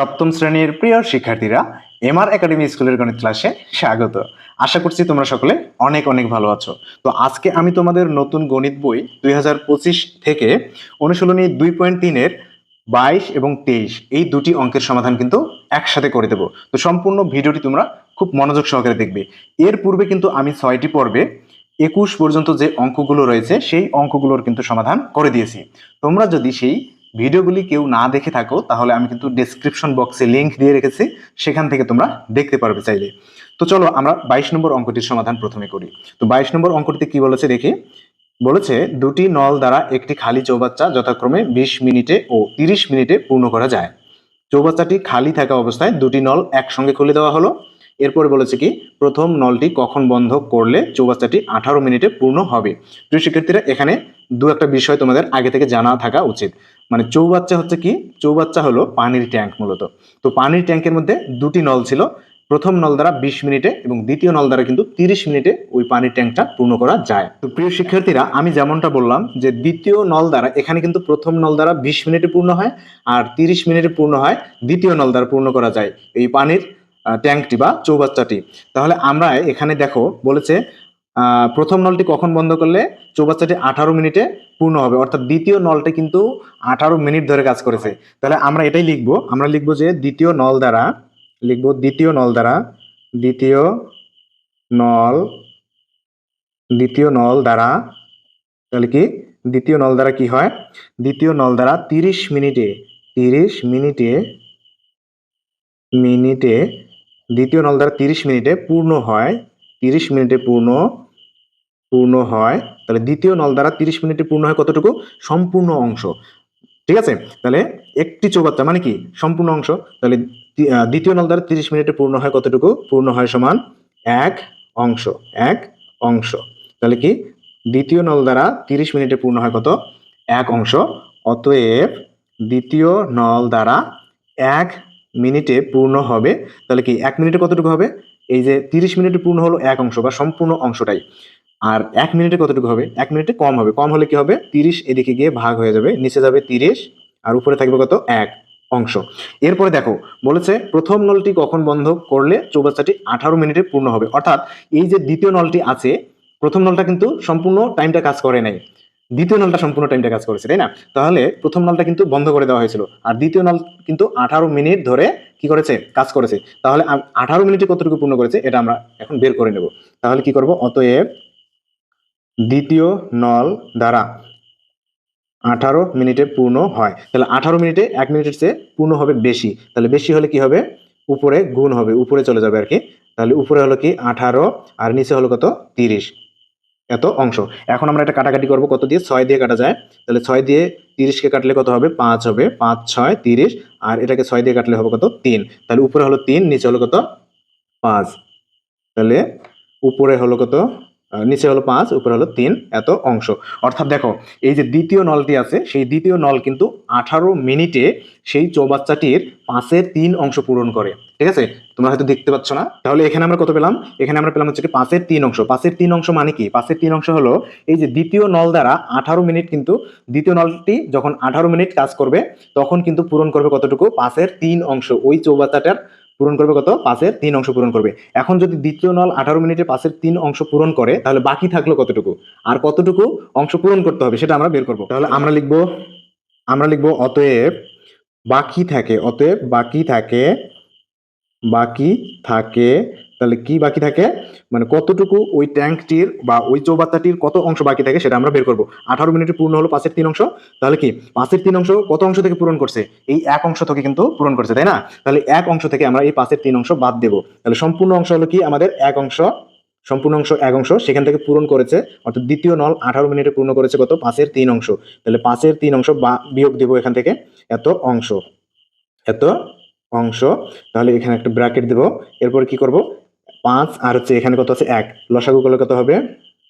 সপ্তম শ্রেণির প্রিয় শিক্ষার্থীরা এমআর একাডেমি স্কুলের গণিত ক্লাসে স্বাগত। আশা করছি তোমরা সকলে অনেক অনেক ভালো আছো। তো আজকে আমি তোমাদের নতুন গণিত বই দুই হাজার পঁচিশ থেকে অনুশীলনী দুই পয়েন্ট তিনের বাইশ এবং তেইশ, এই দুটি অঙ্কের সমাধান কিন্তু একসাথে করে দেবো। তো সম্পূর্ণ ভিডিওটি তোমরা খুব মনোযোগ সহকারে দেখবে। এর পূর্বে কিন্তু আমি ছয়টি পর্বে একুশ পর্যন্ত যে অঙ্কগুলো রয়েছে, সেই অঙ্কগুলোর কিন্তু সমাধান করে দিয়েছি। তোমরা যদি সেই ভিডিওগুলি কেউ না দেখে থাকো, তাহলে আমি কিন্তু ডেসক্রিপশন বক্সে লিঙ্ক দিয়ে রেখেছি, সেখান থেকে তোমরা দেখতে পারবে চাইলে। তো চলো আমরা বাইশ নম্বর অঙ্কটির সমাধান প্রথমে করি। তো বাইশ নম্বর অঙ্কটিতে কি বলেছে দেখি? বলেছে, দুটি নল দ্বারা একটি খালি চৌবাচ্চা যথাক্রমে বিশ মিনিটে ও তিরিশ মিনিটে পূর্ণ করা যায়। চৌবাচ্চাটি খালি থাকা অবস্থায় দুটি নল একসঙ্গে খুলে দেওয়া হলো। এরপরে বলেছে কি, প্রথম নলটি কখন বন্ধ করলে চৌবাচ্চাটি আঠারো মিনিটে পূর্ণ হবে? প্রিয় শিক্ষার্থীরা, এখানে দু একটা বিষয় তোমাদের আগে থেকে জানা থাকা উচিত। মানে চৌবাচ্চা হচ্ছে কি? চৌবাচ্চা হলো পানির ট্যাঙ্ক মূলত। তো পানির ট্যাঙ্কের মধ্যে দুটি নল ছিল। প্রথম নল দ্বারা বিশ মিনিটে এবং দ্বিতীয় নল দ্বারা কিন্তু তিরিশ মিনিটে ওই পানির ট্যাঙ্কটা পূর্ণ করা যায়। তো প্রিয় শিক্ষার্থীরা, আমি যেমনটা বললাম যে দ্বিতীয় নল দ্বারা এখানে কিন্তু প্রথম নল দ্বারা বিশ মিনিটে পূর্ণ হয় আর তিরিশ মিনিটে পূর্ণ হয় দ্বিতীয় নল দ্বারা পূর্ণ করা যায় এই পানির ট্যাঙ্কটি বা চৌবাচ্চাটি। তাহলে আমরা এখানে দেখো বলেছে প্রথম নলটি কখন বন্ধ করলে? চৌবাচ্চাটি আঠারো মিনিটে পূর্ণ হবে। অর্থাৎ দ্বিতীয় নলটি কিন্তু আঠারো মিনিট ধরে কাজ করেছে। তাহলে আমরা এটাই লিখব। আমরা লিখব যে দ্বিতীয় নল দ্বারা, লিখব দ্বিতীয় নল দ্বারা, দ্বিতীয় নল দ্বিতীয় নল দ্বারা, তাহলে কি? দ্বিতীয় নল দ্বারা কি হয়? দ্বিতীয় নল দ্বারা তিরিশ মিনিটে তিরিশ মিনিটে মিনিটে, দ্বিতীয় নল দ্বারা তিরিশ মিনিটে পূর্ণ হয়। তিরিশ মিনিটে পূর্ণ পূর্ণ হয়। তাহলে দ্বিতীয় নল দ্বারা তিরিশ মিনিটে পূর্ণ হয় কতটুকু? সম্পূর্ণ অংশ। ঠিক আছে? তাহলে একটি চৌবাচ্চা মানে কি? সম্পূর্ণ অংশ। তাহলে দ্বিতীয় নল দ্বারা তিরিশ মিনিটে পূর্ণ হয় কতটুকু? পূর্ণ হয় সমান এক অংশ এক অংশ। তাহলে কি? দ্বিতীয় নল দ্বারা তিরিশ মিনিটে পূর্ণ হয় কত? এক অংশ। অতএব দ্বিতীয় নল দ্বারা এক মিনিটে পূর্ণ হবে। তাহলে কি এক মিনিটে কতটুকু হবে? এই যে তিরিশ মিনিটে পূর্ণ হলো এক অংশ বা সম্পূর্ণ অংশটাই। আর এক মিনিটে কতটুকু হবে? এক মিনিটে কম হবে। কম হলে কি হবে? তিরিশ এদিকে গিয়ে ভাগ হয়ে যাবে, নিচে যাবে তিরিশ, আর উপরে থাকবে কত? এক অংশ। এরপরে দেখো, বলেছে প্রথম নলটি কখন বন্ধ করলে চৌবাচ্চাটি আঠারো মিনিটে পূর্ণ হবে? অর্থাৎ এই যে দ্বিতীয় নলটি আছে, প্রথম নলটা কিন্তু সম্পূর্ণ টাইমটা কাজ করে নাই। দ্বিতীয় নলটা সম্পূর্ণ টাইমটা কাজ করেছে, তাই না? তাহলে প্রথম নলটা কিন্তু বন্ধ করে দেওয়া হয়েছিল। আর দ্বিতীয় নল কিন্তু আঠারো মিনিট ধরে কি করেছে? কাজ করেছে। তাহলে আঠারো মিনিটে কতটুকু পূর্ণ করেছে, এটা আমরা এখন বের করে নেব। তাহলে কি করব? অতএব দ্বিতীয় নল দ্বারা আঠারো মিনিটে পূর্ণ হয়। তাহলে আঠারো মিনিটে এক মিনিটের চেয়ে পূর্ণ হবে বেশি। তাহলে বেশি হলে কি হবে? উপরে গুণ হবে, উপরে চলে যাবে আর কি। তাহলে উপরে হলো কি? আঠারো, আর নিচে হলো কত? তিরিশ। এত অংশ। এখন আমরা এটা কাটাকাটি করব কত দিয়ে? ছয় দিয়ে কাটা যায়। তাহলে ছয় দিয়ে তিরিশকে কাটলে কত হবে? পাঁচ হবে। পাঁচ, ছয়, তিরিশ। আর এটাকে ছয় দিয়ে কাটলে হবে কত? তিন। তাহলে উপরে হলো তিন, নিচে হলো কত? পাঁচ। তাহলে উপরে হলো কত? নিচে হলো পাঁচ, উপরে হলো তিন। এত অংশ। অর্থাৎ দেখো, এই যে দ্বিতীয় নলটি আছে, সেই দ্বিতীয় নল কিন্তু আঠারো মিনিটে সেই চৌবাচ্চাটির পাঁচের তিন অংশ পূরণ করে। ঠিক আছে? তোমরা হয়তো দেখতে পাচ্ছ না। তাহলে এখানে আমরা কত পেলাম? এখানে আমরা পেলাম হচ্ছে কি পাঁচের তিন অংশ। পাঁচের তিন অংশ মানে কি? পাঁচের তিন অংশ হলো এই যে দ্বিতীয় নল দ্বারা আঠারো মিনিট কিন্তু দ্বিতীয় নলটি যখন আঠারো মিনিট কাজ করবে, তখন কিন্তু পূরণ করবে কতটুকু? পাঁচের তিন অংশ। ওই চৌবাচ্চাটার পূরণ করবে কত? পাঁচের তিন অংশ পূরণ করবে। এখন যদি দ্বিতীয় নল আঠারো মিনিটে পাঁচের তিন অংশ পূরণ করে, তাহলে বাকি থাকল কতটুকু? আর কতটুকু অংশ পূরণ করতে হবে সেটা আমরা বের করব। তাহলে আমরা লিখব আমরা লিখব, অতএব বাকি থাকে, অতএব বাকি থাকে বাকি থাকে। তাহলে কি বাকি থাকে? মানে কতটুকু ওই ট্যাঙ্কটির বা ওই চৌবাচ্চাটির কত অংশ বাকি থাকে সেটা আমরা বের করব। আঠারো মিনিটে পূর্ণ হলো পাঁচের তিন অংশ। তাহলে কি? পাঁচের তিন অংশ কত অংশ থেকে পূরণ করছে? এই এক অংশ থেকে কিন্তু পূরণ করছে, তাই না? তাহলে এক অংশ থেকে আমরা এই পাঁচের তিন অংশ বাদ দেবো। তাহলে সম্পূর্ণ অংশ হলো কি? আমাদের এক অংশ। সম্পূর্ণ অংশ এক অংশ সেখান থেকে পূরণ করেছে। অর্থাৎ দ্বিতীয় নল আঠারো মিনিটে পূর্ণ করেছে কত? পাঁচের তিন অংশ। তাহলে পাঁচের তিন অংশ বা- বিয়োগ দেবো এখান থেকে। এত অংশ। এত অংশ। তাহলে এখানে একটা ব্র্যাকেট দেবো। এরপর কি করব? পাঁচ আর হচ্ছে এখানে কত আছে? এক। লসাগু করলে কত হবে?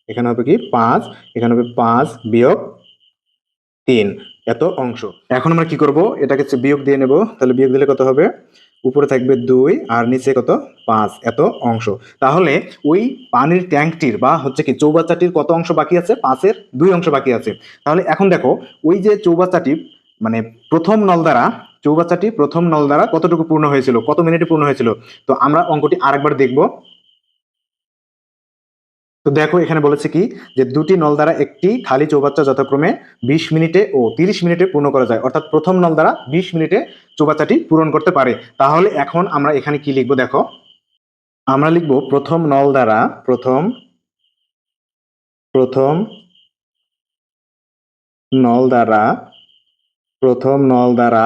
এখানে হবে কি? পাঁচ। এখানে হবে পাঁচ বিয়োগ তিন। এত অংশ। এখন আমরা কি করব? এটাকে বিয়োগ দিয়ে নেব। তাহলে বিয়োগ দিলে কত হবে? উপরে থাকবে দুই আর নিচে কত? পাঁচ। এত অংশ। তাহলে ওই পানির ট্যাঙ্কটির বা হচ্ছে কি চৌবাচ্চাটির কত অংশ বাকি আছে? পাঁচের দুই অংশ বাকি আছে। তাহলে এখন দেখো, ওই যে চৌবাচ্চাটি মানে প্রথম নল দ্বারা চৌবাচ্চাটি প্রথম নল দ্বারা কতটুকু পূর্ণ হয়েছিল? কত মিনিটে পূর্ণ হয়েছিল? তো আমরা অঙ্কটি আরেকবার দেখব। তো দেখো, এখানে বলেছে কি যে দুটি নল দ্বারা একটি খালি চৌবাচ্চা যথাক্রমে বিশ মিনিটে ও তিরিশ মিনিটে পূর্ণ করা যায়। অর্থাৎ প্রথম নল দ্বারা বিশ মিনিটে চৌবাচ্চাটি পূরণ করতে পারে। তাহলে এখন আমরা এখানে কি লিখব? দেখো, আমরা লিখব প্রথম নল দ্বারা প্রথম প্রথম নল দ্বারা, প্রথম নল দ্বারা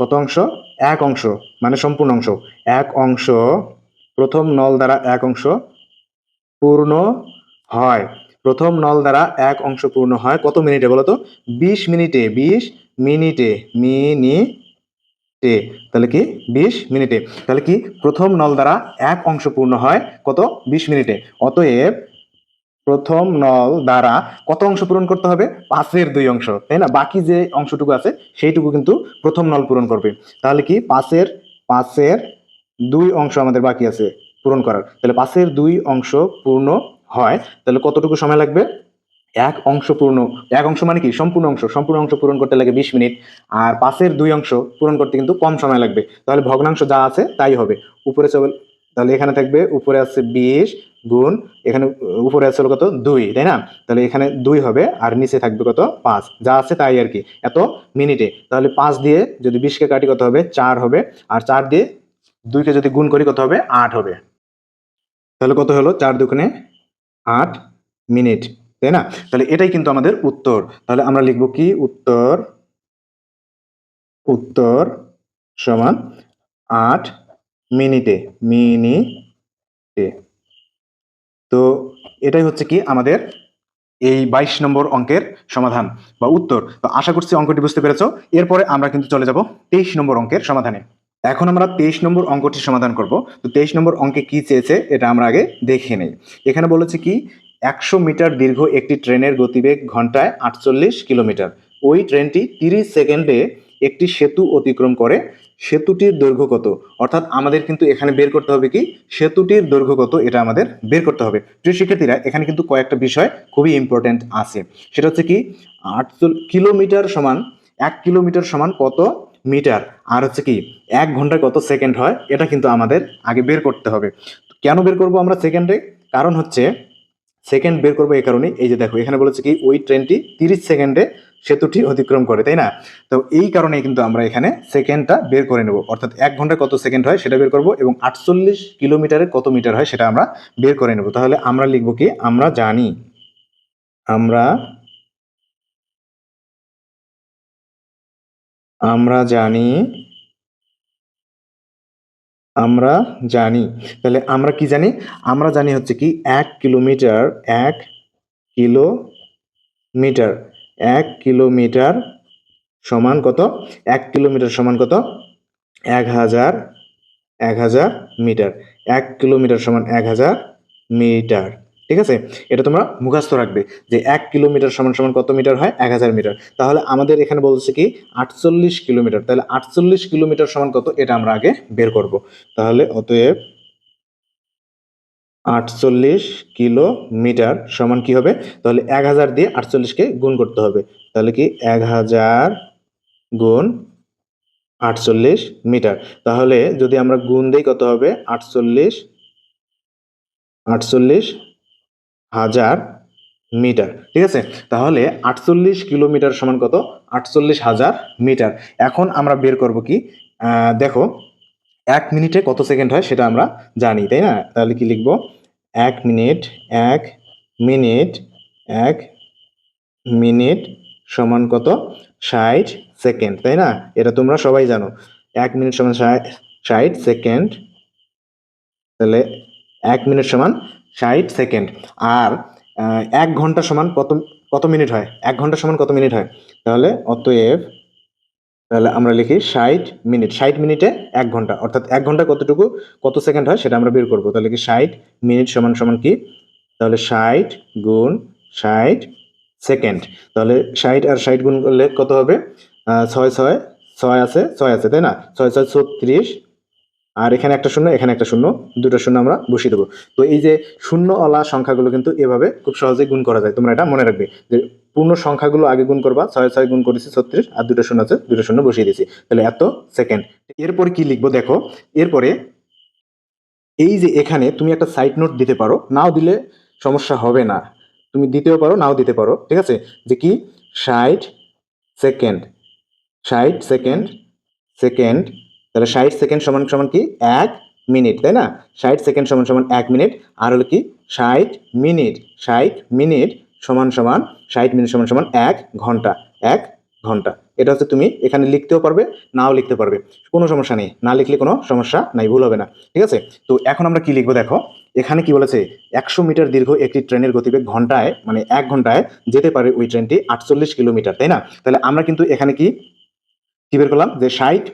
কত অংশ? এক অংশ মানে সম্পূর্ণ অংশ। এক অংশ প্রথম নল দ্বারা এক অংশ পূর্ণ হয়। প্রথম নল দ্বারা এক অংশ পূর্ণ হয় কত মিনিটে বলো তো বিশ মিনিটে বিশ মিনিটে মিনিটে। তাহলে কি? বিশ মিনিটে। তাহলে কি? প্রথম নল দ্বারা এক অংশ পূর্ণ হয় কত? বিশ মিনিটে। অতএব প্রথম নল দ্বারা কত অংশ পূরণ করতে হবে? পাঁচের দুই অংশ, তাই না? বাকি যে অংশটুকু আছে, সেইটুকু কিন্তু প্রথম নল পূরণ করবে। তাহলে কি? পাঁচের পাঁচের দুই অংশ আমাদের বাকি আছে পূরণ করার। তাহলে পাঁচের দুই অংশ পূর্ণ হয়, তাহলে কতটুকু সময় লাগবে? এক অংশ পূর্ণ। এক অংশ মানে কি? সম্পূর্ণ অংশ। সম্পূর্ণ অংশ পূরণ করতে লাগে বিশ মিনিট। আর পাশের দুই অংশ পূরণ করতে কিন্তু কম সময় লাগবে। তাহলে ভগ্নাংশ যা আছে, তাই হবে। উপরে চল, তাহলে এখানে থাকবে, উপরে আছে বিশ গুণ, এখানে উপরে আছে কত? দুই, তাই না? তাহলে এখানে দুই হবে, আর নিচে থাকবে কত? পাঁচ। যা আছে তাই আর কি। এত মিনিটে। তাহলে পাঁচ দিয়ে যদি বিশকে কাটি কত হবে? চার হবে। আর চার দিয়ে দুইকে যদি গুণ করি কত হবে? আট হবে। তাহলে কত হলো? চার দুগুণে আট মিনিট। তাই না? তাহলে এটাই কিন্তু আমাদের উত্তর। তাহলে আমরা লিখব কি? উত্তর উত্তর সমান আট মিনিটে। মিনিটে। এটাই হচ্ছে কি আমাদের এই বাইশ নম্বর অঙ্কের সমাধান বা উত্তর। তো আশা করছি অঙ্কটি বুঝতে পেরেছ। এরপরে আমরা কিন্তু চলে যাব তেইশ নম্বর অঙ্কের সমাধানে। এখন আমরা তেইশ নম্বর অঙ্কটি সমাধান করব। তো তেইশ নম্বর অঙ্কে কি চেয়েছে এটা আমরা আগে দেখে নেই। এখানে বলেছে কি, একশো মিটার দীর্ঘ একটি ট্রেনের গতিবেগ ঘন্টায় আটচল্লিশ কিলোমিটার। ওই ট্রেনটি তিরিশ সেকেন্ডে একটি সেতু অতিক্রম করে, সেতুটির দৈর্ঘ্য কত? অর্থাৎ আমাদের কিন্তু এখানে বের করতে হবে কি? সেতুটির দৈর্ঘ্য কত? এটা আমাদের বের করতে হবে। প্রিয় শিক্ষার্থীরা, এখানে কিন্তু কয়েকটা বিষয় খুবই ইম্পর্টেন্ট আছে। সেটা হচ্ছে কি? আটচল্লিশ কিলোমিটার সমান এক কিলোমিটার সমান কত মিটার? আর হচ্ছে কি, এক ঘন্টায় কত সেকেন্ড হয়? এটা কিন্তু আমাদের আগে বের করতে হবে। কেন বের করব আমরা সেকেন্ডে? কারণ হচ্ছে, সেকেন্ড বের করব এই কারণে। এই যে দেখো, এখানে বলেছে কি, ওই ট্রেনটি তিরিশ সেকেন্ডে সেতুটি অতিক্রম করে, তাই না? তো এই কারণে কিন্তু আমরা এখানে সেকেন্ডটা বের করে নেব। অর্থাৎ এক ঘন্টায় কত সেকেন্ড হয় সেটা বের করব এবং আটচল্লিশ কিলোমিটারে কত মিটার হয় সেটা আমরা বের করে নেব। তাহলে আমরা লিখব কি? আমরা জানি, আমরা আমরা জানি আমরা জানি। তাহলে আমরা কি জানি? আমরা জানি হচ্ছে কি এক কিলোমিটার এক কিলোমিটার। এক কিলোমিটার সমান কত? এক কিলোমিটার সমান কত? এক হাজার এক হাজার মিটার। এক কিলোমিটার সমান এক হাজার মিটার। ঠিক আছে? এটা তোমরা মুখস্থ রাখবে যে এক কিলোমিটার সমান সমান কত মিটার হয়? এক হাজার মিটার। তাহলে আমাদের এখানে বলছে কি? আটচল্লিশ কিলোমিটার। তাহলে আটচল্লিশ কিলোমিটার সমান কত? এটা আমরা আগে বের করব। তাহলে অতএব আটচল্লিশ কিলোমিটার সমান কি হবে? তাহলে এক হাজার দিয়ে আটচল্লিশকে গুণ করতে হবে। তাহলে কি এক হাজার গুণ আটচল্লিশ মিটার। তাহলে যদি আমরা গুণ দিই কত হবে? আটচল্লিশ আটচল্লিশ হাজার মিটার। ঠিক আছে? তাহলে আটচল্লিশ কিলোমিটার সমান কত? আটচল্লিশ হাজার মিটার। এখন আমরা বের করব কি? দেখো, এক মিনিটে কত সেকেন্ড হয় সেটা আমরা জানি, তাই না? তাহলে কি লিখব? এক মিনিট এক মিনিট এক মিনিট সমান কত? ষাট সেকেন্ড, তাই না? এটা তোমরা সবাই জানো। এক মিনিট সমান ষাট সেকেন্ড, তাহলে এক মিনিট সমান ষাট সেকেন্ড। আর এক ঘণ্টা সমান কত কত মিনিট হয়? এক ঘণ্টা সমান কত মিনিট হয়? তাহলে অতএব তাহলে আমরা লিখি ষাট মিনিট। ষাট মিনিটে এক ঘণ্টা। অর্থাৎ এক ঘণ্টা কতটুকু, কত সেকেন্ড হয় সেটা আমরা বের করব। তাহলে কি ষাট মিনিট সমান সমান কি? তাহলে ষাট গুণ ষাট সেকেন্ড। তাহলে ষাট আর ষাট গুণ করলে কত হবে? ছয় ছয় ছয় আছে ছয় আছে, তাই না? ছয় ছয়, ছত্রিশ। আর এখানে একটা শূন্য, এখানে একটা শূন্য, দুটো শূন্য আমরা বসিয়ে দেবো। তো এই যে শূন্য শূন্যওয়ালা সংখ্যাগুলো কিন্তু এভাবে খুব সহজে গুণ করা যায়। তোমরা এটা মনে রাখবে যে পূর্ণ সংখ্যাগুলো আগে গুণ করবা, ছয় ছয় গুণ করেছি ছত্রিশ, আর দুটো শূন্য আছে, দুটো শূন্য বসিয়ে দিয়েছি। তাহলে এত সেকেন্ড এরপরে কি লিখব দেখো? এরপরে এই যে এখানে তুমি একটা সাইড নোট দিতে পারো, নাও দিলে সমস্যা হবে না। তুমি দিতেও পারো, নাও দিতে পারো, ঠিক আছে? যে কি? ষাট সেকেন্ড ষাট সেকেন্ড সেকেন্ড তাহলে ষাট সেকেন্ড সমান সমান কি? এক মিনিট তাই না? ষাট সেকেন্ড সমান সমান এক মিনিট আর হলো কি? ষাট মিনিট ষাট মিনিট সমান সমান ষাট মিনিট সমান সমান এক ঘণ্টা এক ঘণ্টা। এটা হচ্ছে তুমি এখানে লিখতেও পারবে, নাও লিখতে পারবে। কোনো সমস্যা নেই, না লিখলে কোনো সমস্যা নাই, ভুল হবে না, ঠিক আছে? তো এখন আমরা কি লিখব দেখো? এখানে কি বলেছে, একশো মিটার দীর্ঘ একটি ট্রেনের গতিবেগ ঘন্টায় মানে এক ঘন্টায় যেতে পারে ওই ট্রেনটি আটচল্লিশ কিলোমিটার, তাই না? তাহলে আমরা কিন্তু এখানে কি কি বের করলাম? যে ষাট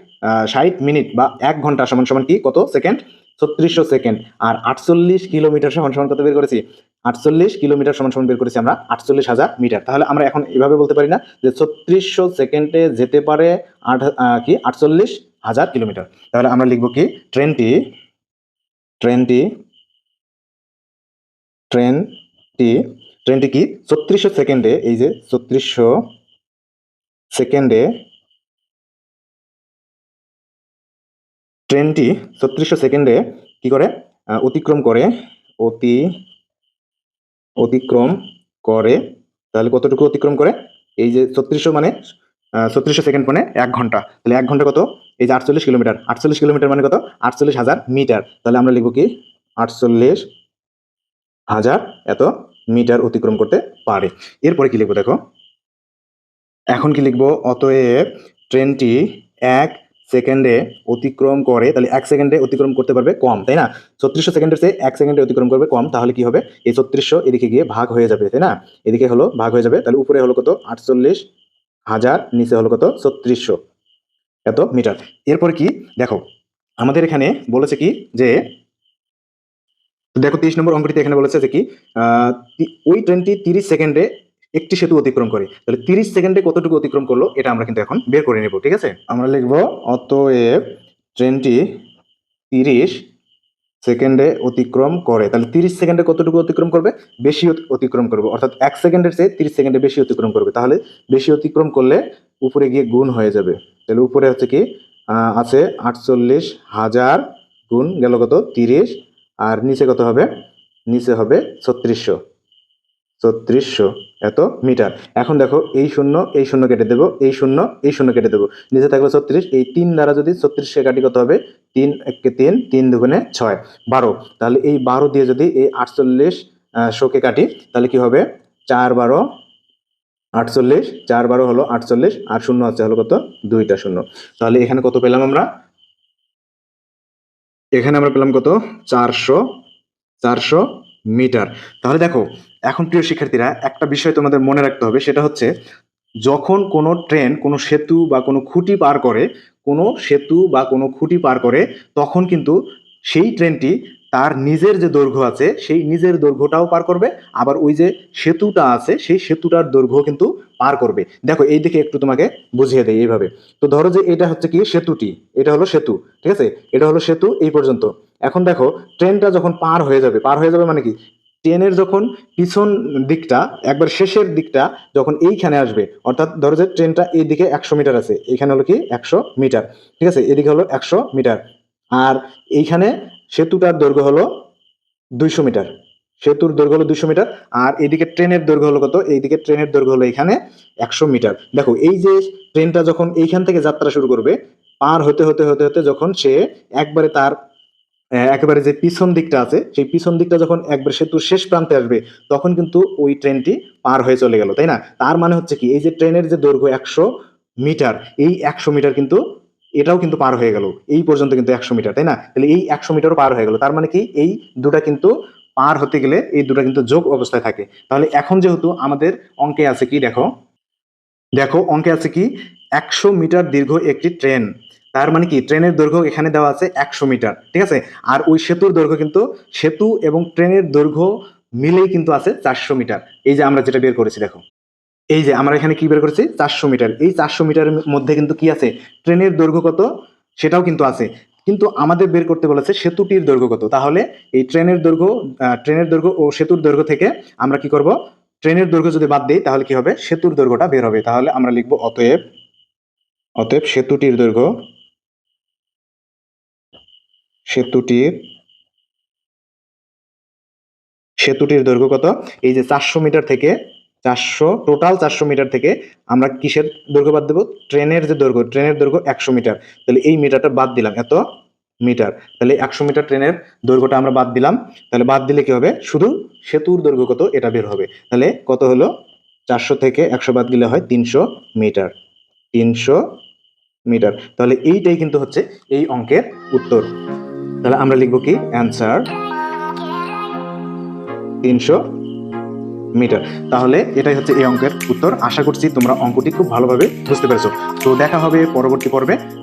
ষাট মিনিট বা এক ঘণ্টা সমান সমান কি, কত সেকেন্ড? ছত্রিশশো সেকেন্ড। আর আটচল্লিশ কিলোমিটার সমান সমান কত বের করেছি? আটচল্লিশ কিলোমিটার সমান সমান বের করেছি আমরা, আটচল্লিশ হাজার মিটার। তাহলে আমরা এখন এভাবে বলতে পারি না যে ছত্রিশশো সেকেন্ডে যেতে পারে আট কি, আটচল্লিশ হাজার কিলোমিটার। তাহলে আমরা লিখব কি, ট্রেনটি ট্রেনটি ট্রেনটি ট্রেনটি কি, ছত্রিশশো সেকেন্ডে, এই যে ছত্রিশশো সেকেন্ডে ট্রেনটি ছত্রিশশো সেকেন্ডে কি করে অতিক্রম করে, অতি অতিক্রম করে, তাহলে কতটুকু অতিক্রম করে? এই যে ছত্রিশশো মানে ছত্রিশশো সেকেন্ড মানে এক ঘণ্টা। তাহলে এক ঘণ্টা কত? এই যে আটচল্লিশ কিলোমিটার। আটচল্লিশ কিলোমিটার মানে কত? আটচল্লিশ হাজার মিটার। তাহলে আমরা লিখব কি? আটচল্লিশ হাজার এত মিটার অতিক্রম করতে পারে। এরপরে কি লিখব দেখো? এখন কি লিখব? অতএব ট্রেনটি এক সেকেন্ডে অতিক্রম করে, তাহলে এক সেকেন্ডে অতিক্রম করতে পারবে কম, তাই না? ছত্রিশশো সেকেন্ডের চেয়ে এক সেকেন্ডে অতিক্রম করবে কম, তাহলে কি হবে? এই ছত্রিশশো এদিকে গিয়ে ভাগ হয়ে যাবে, তাই না? এদিকে হলো ভাগ হয়ে যাবে, তাহলে উপরে হলো কত? আটচল্লিশ হাজার, নিচে হলো কত? ছত্রিশশো। এত মিটার। এরপরে কি? দেখো, আমাদের এখানে বলেছে কি যে, দেখো তেইশ নম্বর অঙ্কটিতে এখানে বলেছে যে কি ওই টোয়েন্টি তিরিশ সেকেন্ডে একটি সেতু অতিক্রম করে। তাহলে তিরিশ সেকেন্ডে কতটুকু অতিক্রম করল, এটা আমরা কিন্তু এখন বের করে নেব, ঠিক আছে? আমরা লিখব, অতএব ট্রেনটি তিরিশ সেকেন্ডে অতিক্রম করে। তাহলে তিরিশ সেকেন্ডে কতটুকু অতিক্রম করবে? বেশি অতি- অতিক্রম করবে। অর্থাৎ এক সেকেন্ডের চেয়ে তিরিশ সেকেন্ডে বেশি অতিক্রম করবে। তাহলে বেশি অতিক্রম করলে উপরে গিয়ে গুণ হয়ে যাবে। তাহলে উপরে হচ্ছে কি? আছে আটচল্লিশ হাজার গুণ গেল কত? তিরিশ। আর নিচে কত হবে? নিচে হবে ছত্রিশশো। ছত্রিশশো এত মিটার। এখন দেখো, এই শূন্য এই শূন্য কেটে দেবো, এই শূন্য এই শূন্য কেটে দেবো। নিচে থাকবে ছত্রিশ এই তিন দ্বারা যদি ছত্রিশকে কাটি কত হবে? তিন, একে তিন তিন দুগুণে ছয়। বারো। তাহলে এই বারো দিয়ে যদি এই আটচল্লিশ শোকে কাটি, তাহলে কি হবে? চার বারো, আটচল্লিশ, চার বারো হলো আটচল্লিশ, আর শূন্য আছে হলো কত? দুইটা শূন্য। তাহলে এখানে কত পেলাম আমরা? এখানে আমরা পেলাম কত? চারশো চারশো মিটার। তাহলে দেখো, এখন প্রিয় শিক্ষার্থীরা, একটা বিষয় তোমাদের মনে রাখতে হবে, সেটা হচ্ছে যখন কোনো ট্রেন কোনো সেতু বা কোনো খুঁটি পার করে, কোনো সেতু বা কোনো খুঁটি পার করে, তখন কিন্তু সেই ট্রেনটি তার নিজের যে দৈর্ঘ্য আছে, সেই নিজের দৈর্ঘ্যটাও পার করবে। আবার ওই যে সেতুটা আছে, সেই সেতুটার দৈর্ঘ্য কিন্তু পার করবে। দেখো, এই দিকে একটু তোমাকে বুঝিয়ে দেয় এইভাবে। তো ধরো যে এটা হচ্ছে কি? সেতুটি। এটা হলো সেতু, ঠিক আছে? এটা হলো সেতু এই পর্যন্ত। এখন দেখো, ট্রেনটা যখন পার হয়ে যাবে, পার হয়ে যাবে মানে কি? ট্রেনের যখন পিছন দিকটা, একবার শেষের দিকটা যখন এইখানে আসবে, অর্থাৎ ধরো যে ট্রেনটা এই দিকে একশো মিটার আছে, এইখানে হলো কি? একশো মিটার, ঠিক আছে? এদিকে হলো একশো মিটার। আর এইখানে সেতুটার দৈর্ঘ্য হলো দুইশো মিটার। সেতুর দৈর্ঘ্য হলো দুইশো মিটার, আর এদিকে ট্রেনের দৈর্ঘ্য হলো কত? এইদিকে ট্রেনের দৈর্ঘ্য হলো এখানে একশো মিটার। দেখো, এই যে ট্রেনটা যখন এইখান থেকে যাত্রা শুরু করবে, পার হতে হতে হতে হতে যখন সে একবারে তার একেবারে যে পিছন দিকটা আছে, সেই পিছন দিকটা যখন একবার সেতুর শেষ প্রান্তে আসবে, তখন কিন্তু ওই ট্রেনটি পার হয়ে চলে গেল, তাই না? তার মানে হচ্ছে কি, এই যে ট্রেনের যে দৈর্ঘ্য একশো মিটার, এই একশো মিটার কিন্তু এটাও কিন্তু পার হয়ে গেল। এই পর্যন্ত কিন্তু একশো মিটার, তাই না? তাহলে এই একশো মিটারও পার হয়ে গেল। তার মানে কি? এই দুটা কিন্তু পার হতে গেলে এই দুটা কিন্তু যোগ অবস্থায় থাকে। তাহলে এখন যেহেতু আমাদের অঙ্কে আছে কি, দেখো? দেখো, অঙ্কে আছে কি? একশো মিটার দীর্ঘ একটি ট্রেন। তার মানে কি? ট্রেনের দৈর্ঘ্য এখানে দেওয়া আছে একশো মিটার, ঠিক আছে? আর ওই সেতুর দৈর্ঘ্য কিন্তু সেতু এবং ট্রেনের দৈর্ঘ্য মিলেই কিন্তু আছে চারশো মিটার। এই যে আমরা যেটা বের করেছি, দেখো। এই যে আমরা এখানে কি বের করেছি? চারশো মিটার। এই চারশো মিটারের মধ্যে কিন্তু কি আছে? ট্রেনের দৈর্ঘ্য কত? সেটাও কিন্তু আছে। কিন্তু আমাদের বের করতে বলেছে সেতুটির দৈর্ঘ্য কত? তাহলে এই ট্রেনের দৈর্ঘ্য ট্রেনের দৈর্ঘ্য ও সেতুর দৈর্ঘ্য থেকে আমরা কি করব? ট্রেনের দৈর্ঘ্য যদি বাদ দিই, তাহলে কি হবে? সেতুর দৈর্ঘ্যটা বের হবে। তাহলে আমরা লিখব অতএব অতএব সেতুটির দৈর্ঘ্য, সেতুটির সেতুটির দৈর্ঘ্য কত? এই যে চারশো মিটার থেকে চারশো টোটাল চারশো মিটার থেকে আমরা কিসের দৈর্ঘ্য বাদ দেবো? ট্রেনের যে দৈর্ঘ্য ট্রেনের দৈর্ঘ্য একশো মিটার তাহলে এই মিটারটা বাদ দিলাম। এত মিটার তাহলে একশো মিটার ট্রেনের দৈর্ঘ্যটা আমরা বাদ দিলাম। তাহলে বাদ দিলে কি হবে? শুধু সেতুর দৈর্ঘ্য কত? এটা বের হবে। তাহলে কত হলো? চারশো থেকে একশো বাদ দিলে হয় তিনশো মিটার তিনশো মিটার তাহলে এইটাই কিন্তু হচ্ছে এই অঙ্কের উত্তর। তাহলে আমরা লিখব কি? অ্যান্সার তিনশো মিটার। তাহলে এটাই হচ্ছে এই অঙ্কের উত্তর। আশা করছি তোমরা অঙ্কটি খুব ভালোভাবে বুঝতে পেরেছ। তো দেখা হবে পরবর্তী পর্বে।